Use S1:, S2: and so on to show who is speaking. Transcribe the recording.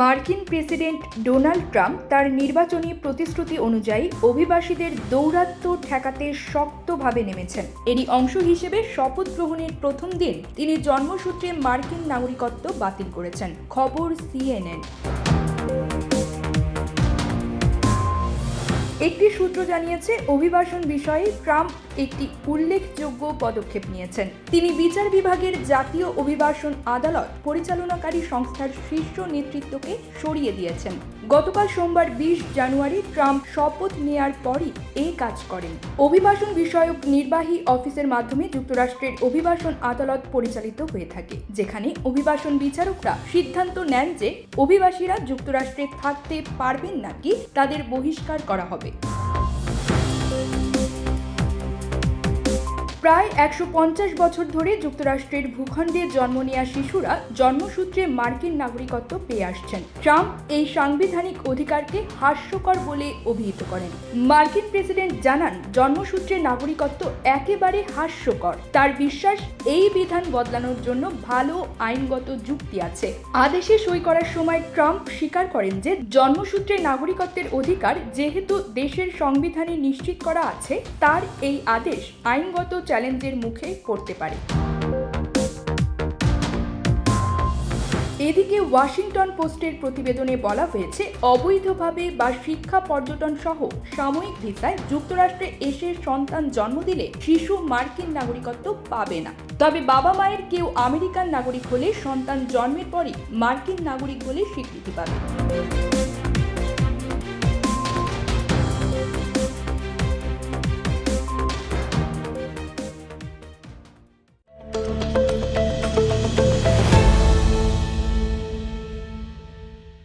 S1: মার্কিন president Donald Trump তার নির্বাচনী প্রতিশ্রুতি অনুযায়ী অভিবাসীদের দৌরাত্ম্য ঠেকাতে শক্তভাবে নেমেছেন। এরই অংশ হিসেবে শপথ গ্রহণের প্রথম দিন তিনি জন্মসূত্রে মার্কিন নাগরিকত্ব বাতিল করেছেন। খবর সিএনএন। একটি সূত্র জানিয়েছে, অভিবাসন বিষয়ে ট্রাম্প একটি উল্লেখযোগ্য পদক্ষেপ নিয়েছেন। তিনি বিচার বিভাগের জাতীয় অভিবাসন আদালত পরিচালনাকারী সংস্থার শীর্ষ নেতৃত্বকে সরিয়ে দিয়েছেন। গতকাল সোমবার বিশ জানুয়ারি ট্রাম্প শপথ নেয়ার পরই এই কাজ করেন। অভিবাসন বিষয়ক নির্বাহী অফিসের মাধ্যমে যুক্তরাষ্ট্রের অভিবাসন আদালত পরিচালিত হয়ে থাকে, যেখানে অভিবাসন বিচারকরা সিদ্ধান্ত নেন যে অভিবাসীরা যুক্তরাষ্ট্রে থাকতে পারবেন নাকি তাদের বহিষ্কার করা হবে। Bye. প্রায় একশো পঞ্চাশ বছর ধরে যুক্তরাষ্ট্রের ভূখণ্ডে জন্ম নেওয়া শিশুরা জন্মসূত্রে মার্কিন নাগরিকত্ব পেয়ে আসছেন। ট্রাম্প এই সাংবিধানিক অধিকারকে হাস্যকর বলে অভিহিত করেন। মার্কিন প্রেসিডেন্ট জানান, জন্মসূত্রে নাগরিকত্ব একেবারে হাস্যকর। তার বিশ্বাস, এই বিধান বদলানোর জন্য ভালো আইনগত যুক্তি আছে। আদেশে সই করার সময় ট্রাম্প স্বীকার করেন যে, জন্মসূত্রে নাগরিকত্বের অধিকার যেহেতু দেশের সংবিধানে নিশ্চিত করা আছে, তার এই আদেশ আইনগত চ্যালেঞ্জের মুখে পড়তে পারে। এদিকে ওয়াশিংটন পোস্টের প্রতিবেদনে বলা হয়েছে, অবৈধভাবে বা শিক্ষা পর্যটন সহ সাময়িক ভিসায় যুক্তরাষ্ট্রে এসে সন্তান জন্ম দিলে শিশু মার্কিন নাগরিকত্ব পাবে না। তবে বাবা মায়ের কেউ আমেরিকান নাগরিক হলে সন্তান জন্মের পরই মার্কিন নাগরিক বলে স্বীকৃতি পাবে।